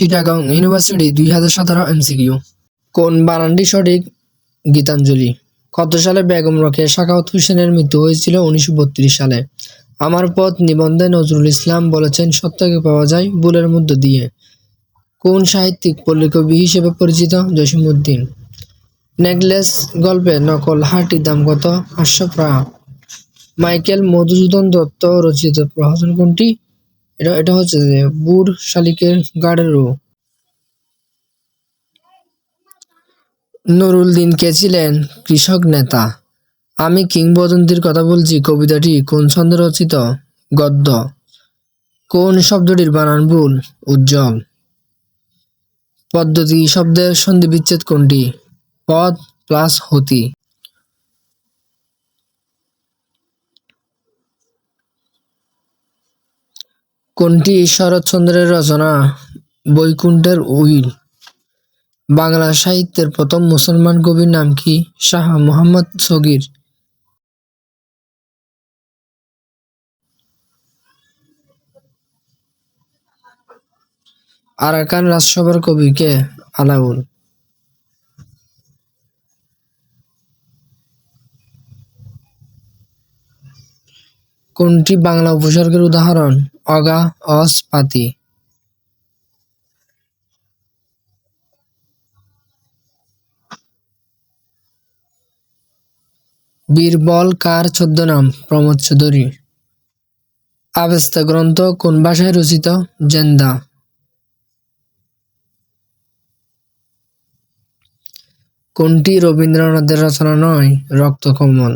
Chittagong university দুই হাজার সতেরো এমসিকিউ। কোন বানানটি সঠিক? গীতাঞ্জলি। কত সালে বেগম রকে সাখাওয়াত হোসেনের মৃত্যু হয়েছিল উনিশশো বত্রিশ সালে। আমার পথ নিবন্ধে নজরুল ইসলাম বলেছেন, সত্যকে পাওয়া যায় বুলের মধ্য দিয়ে। কোন সাহিত্যিক পল্লী কবি হিসেবে পরিচিত? জসিমউদ্দিন। নেকলেস গল্পে নকল হারটির দাম কত? পাঁচশো মাইকেল মধুসূদন দত্ত রচিত প্রহসন কোনটি? এটা এটা হচ্ছে যে বুর শালিকের গাড়েরও নুরুল দিন কে ছিলেন? কৃষক নেতা। আমি কিংবদন্তির কথা বলছি, কবিতাটি কোন ছন্দে রচিত? গদ্য। কোন শব্দটির বানান ভুল? উজ্জ্বল। পদ্ধতি শব্দের সন্ধি বিচ্ছেদ কোনটি? পদ প্লাস হতি। কোনটি শরৎচন্দ্রের রচনা? বৈকুণ্ঠের উইল। বাংলা সাহিত্যের প্রথম মুসলমান কবির নাম কি? শাহ মোহাম্মদ সগির। আরাকান রাজসভার কবি কে? আলাউল। কোনটি বাংলা উপসর্গের উদাহরণ? অগা অস পাতি বীরবল কার ছদ্মনাম প্রমোদ চৌধুরী। আবেস্তা গ্রন্থ কোন ভাষায় রচিত? জেন্দা। কোনটি রবীন্দ্রনাথের রচনা নয়? রক্তকমল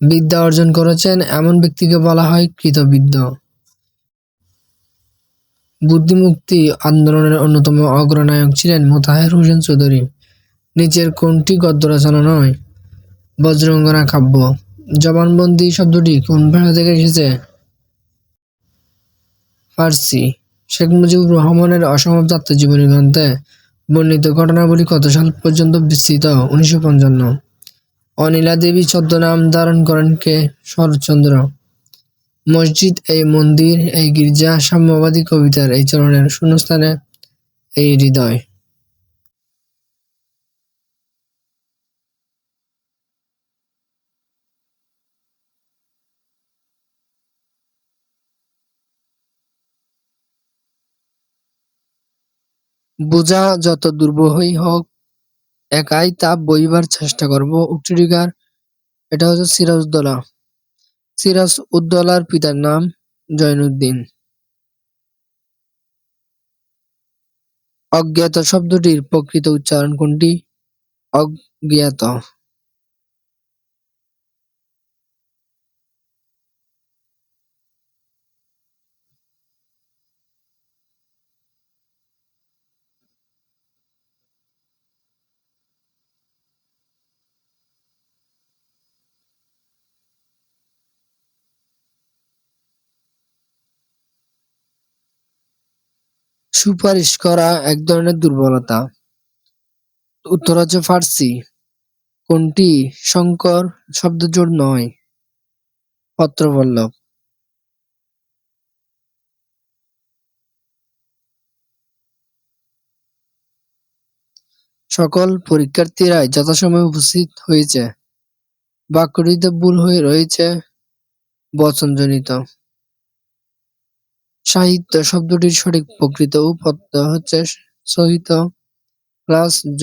বিদ্যা অর্জন করেছেন এমন ব্যক্তিকে বলা হয় কৃতবিদ্য। বুদ্ধিমুক্তি আন্দোলনের অন্যতম অগ্রনায়ক ছিলেন মোতাহের হোসেন চৌধুরী। নিচের কোনটি গদ্য রচনা নয়, বজ্রঙ্গনা কাব্য। জবানবন্দি শব্দটি কোন ভাষা থেকে এসেছে? ফার্সি। শেখ মুজিবুর রহমানের অসমাপ্ত আত্মজীবনী গ্রন্থে বর্ণিত ঘটনাবলী কত সাল পর্যন্ত বিস্তৃত? উনিশশো পঞ্চান্ন। অনিলা দেবী ছদ্মনাম ধারণ করেন কে? শরৎচন্দ্র। মসজিদ, এই মন্দির, এই গির্জা সাম্যবাদী কবিতার এই চরণের শূন্যস্থানে এই হৃদয়। বোঝা যত দুর্বহই হোক, একাই তা বইবার চেষ্টা করব, উক্তিটিকার, এটা হচ্ছে সিরাজউদ্দৌলা। সিরাজ উদ্দৌলার পিতার নাম জয়নুদ্দিন। অজ্ঞাত শব্দটির প্রকৃত উচ্চারণ কোনটি? অজ্ঞাত। সুপারিশ করা এক ধরনের দুর্বলতা। উত্তর হচ্ছে ফার্সি। কোনটি শঙ্কর শব্দজোড় নয়? পত্রপল্লব সকল পরীক্ষার্থীরাই যথাসময়ে উপস্থিত হয়েছে। বাক্যটিতে ভুল হয়ে রয়েছে। বচনজনিত। সাহিত্য শব্দটির সঠিক প্রকৃত প্রত্যয় হচ্ছে প্লাস জ।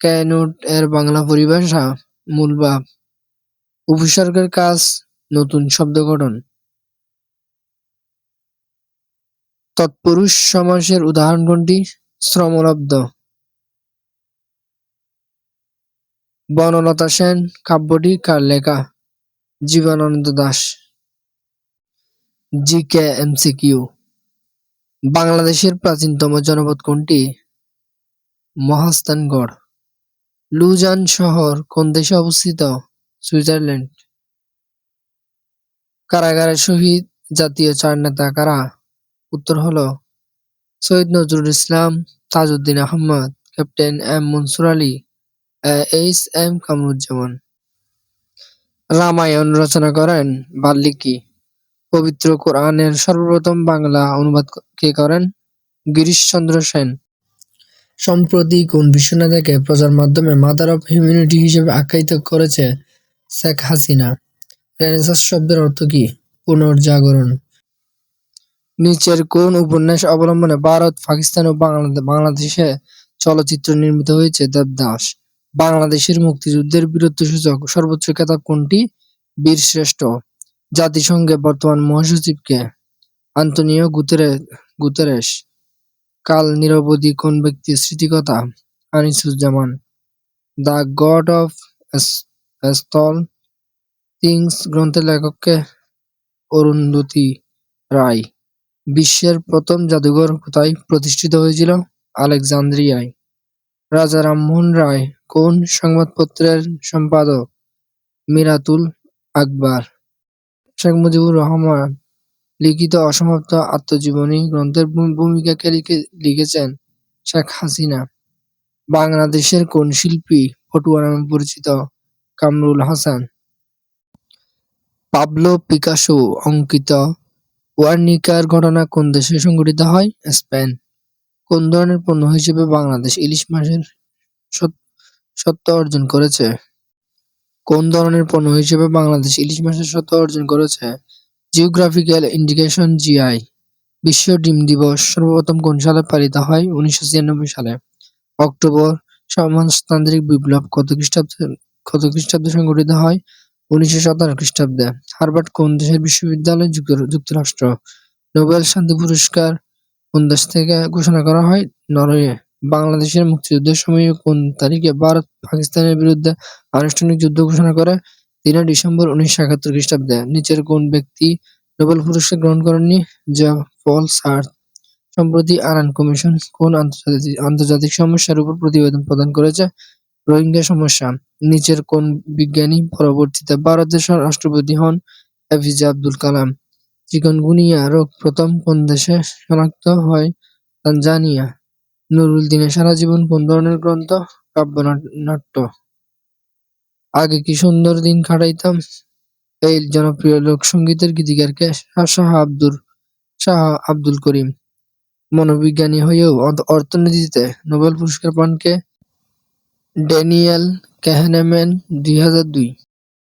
ক্যানোট এর বাংলা পরিভাষা মূল ভাব উপসর্গের কাজ, নতুন শব্দ গঠন। তৎপুরুষ সমাসের উদাহরণ কোনটি? শ্রমলব্ধ। বনলতা সেন, কাব্যটি কার লেখা? Jibanananda Das G K MCQ বাংলাদেশের প্রাচীনতম জনপদ কোনটি? মহাস্থানগড়। লুজান শহর কোন দেশে অবস্থিত? সুইজারল্যান্ড। কারাগারের শহীদ জাতীয় চার নেতা কারা? উত্তর হলো Syed Nazrul Islam, Tajuddin Ahmad, captain M Mansur Ali. H M Kamaruzzaman. Ramayana রচনা করেন বাল্মীকি। পবিত্র কোরআনের সর্বপ্রথম বাংলা অনুবাদ কে করেন? গিরিশচন্দ্র সেন। সম্প্রতি কোন বিশ্বনেতাকে প্রচার মাধ্যমে মাদার অফ হিউম্যানিটি হিসেবে আখ্যায়িত করেছে শেখ হাসিনা? রেনেসাঁস শব্দের অর্থ কি? পুনর্জাগরণ। নিচের কোন উপন্যাস অবলম্বনে ভারত, পাকিস্তান ও বাংলাদেশে চলচ্চিত্র নির্মিত হয়েছে দেবদাস? বাংলাদেশের মুক্তিযুদ্ধের বীরত্বসূচক সর্বোচ্চ খেতাব কোনটি? বীর শ্রেষ্ঠ জাতিসংঘে বর্তমান মহাসচিব কে গুতেরে গুতেরেস কাল নিরবধি কোন ব্যক্তির স্মৃতিকথা? Anisuzzaman. The God of Small Things গ্রন্থের লেখককে অরুন্ধতী রায়। বিশ্বের প্রথম জাদুঘর কোথায় প্রতিষ্ঠিত হয়েছিল? আলেকজান্দ্রিয়ায়। রাজা রামমোহন রায় কোন সংবাদপত্রের সম্পাদক? মিরাতুল আকবর। শেখ মুজিবুর রহমান লিখিত অসমাপ্ত আত্মজীবনী গ্রন্থের ভূ- ভূমিকা কে লিখে- লিখেছেন শেখ হাসিনা। বাংলাদেশের কোন শিল্পী ফটুয়া নামে পরিচিত? কামরুল হাসান। পাবলো পিকাসো অঙ্কিত। ওয়ার্নিকার ঘটনা কোন দেশে সংঘটিত হয়? স্পেন। কোন ধরনের পণ্য হিসেবে বাংলাদেশ ইলিশ মাছের সত- সত্ত্ব অর্জন করেছে? কোন ধরনের পণ্য হিসেবে বাংলাদেশ ইলিশ মাছের সত্ত্ব অর্জন করেছে? জিওগ্রাফিক্যাল ইন্ডিকেশন জিআই বিশ্ব ডিম দিবস সর্বপ্রথম কোন সালে পালিত হয়? উনিশশো ছিয়ানব্বই সালে। অক্টোবর, সমাজতান্ত্রিক বিপ্লব কত খ্রিস্টাব্দে কত খ্রিস্টাব্দে সংঘটিত হয়? উনিশশো সাতাশ খ্রিস্টাব্দে। হার্ভার্ড কোন দেশের বিশ্ববিদ্যালয় যুক্তরা- যুক্তরাষ্ট্র? নোবেল শান্তি পুরস্কার কোন দেশ থেকে ঘোষণা করা হয়। নরওয়ে, বাংলাদেশের মুক্তিযুদ্ধের সময় কোন তারিখে ভারত পাকিস্তানের বিরুদ্ধে আনুষ্ঠানিক যুদ্ধ ঘোষণা করে? তিনে ডিসেম্বর উনিশশো একাত্তর খ্রিস্টাব্দে। নিচের কোন ব্যক্তি নোবেল পুরস্কার গ্রহণ করেননি? যা পল সার্থ। সম্প্রতি আরান কমিশন কোন আন্তর্জাতিক আন্তর্জাতিক সমস্যার উপর প্রতিবেদন প্রদান করেছে? রোহিঙ্গা সমস্যা। নিচের কোন বিজ্ঞানী পরবর্তীতে ভারতের রাষ্ট্রপতি হন এপিজে আব্দুল কালাম। চিকনগুনিয়া রোগ প্রথম কোন দেশে শনাক্ত হয় তানজানিয়া? নুরুল দিনের সারা জীবন কোন ধরনের গ্রন্থ? কাব্যনাট্য। আগে কি সুন্দর দিন কাটাইতাম এই জনপ্রিয় লোকসঙ্গীতের গীতিকারকে শাহ আব্দুর, শাহ আব্দুল করিম। মনোবিজ্ঞানী হয়েও অর্থনীতিতে নোবেল পুরস্কার পান কে? ড্যানিয়েল কাহনেম্যান দুই হাজার দুই।